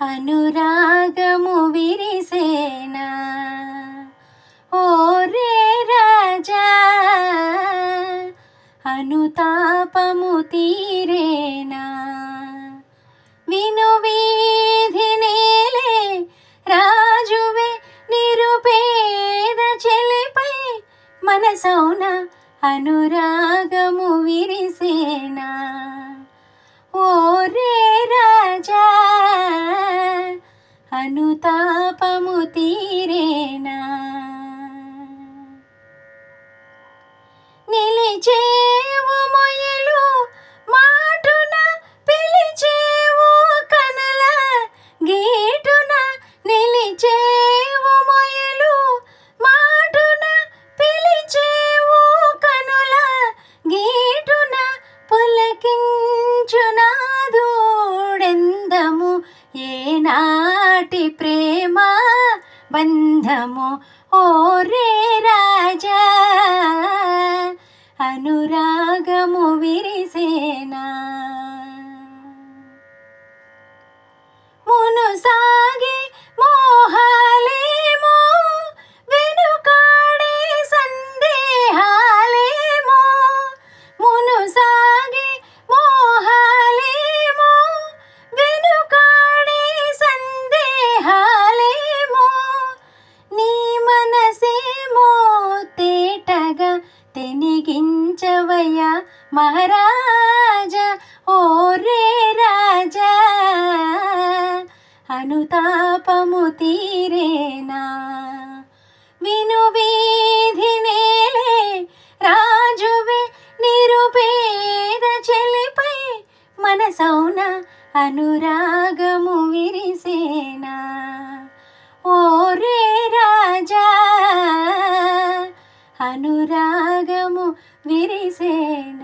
అనురాగము విరిసేనా. ఓరే రాజా అనుతాపము తీరేనా. విను వీధి నేలే రాజువే నిరుపేద చెలిపై మనసౌన అనురాగము విరిసే అనుతాపము తీరేనా? నాటి ప్రేమ బంధము? ఓ రే రాజా అనురా తెనిగించవయ్యా మహారాజా ఓ రే రాజా. అనుతాపము తీరేనా? విను వీధి నేలే రాజువే నిరుపేద చెలిపై మనసౌన అనురాగము విరిసేనా? ఓ అనురాగము విరిసేనా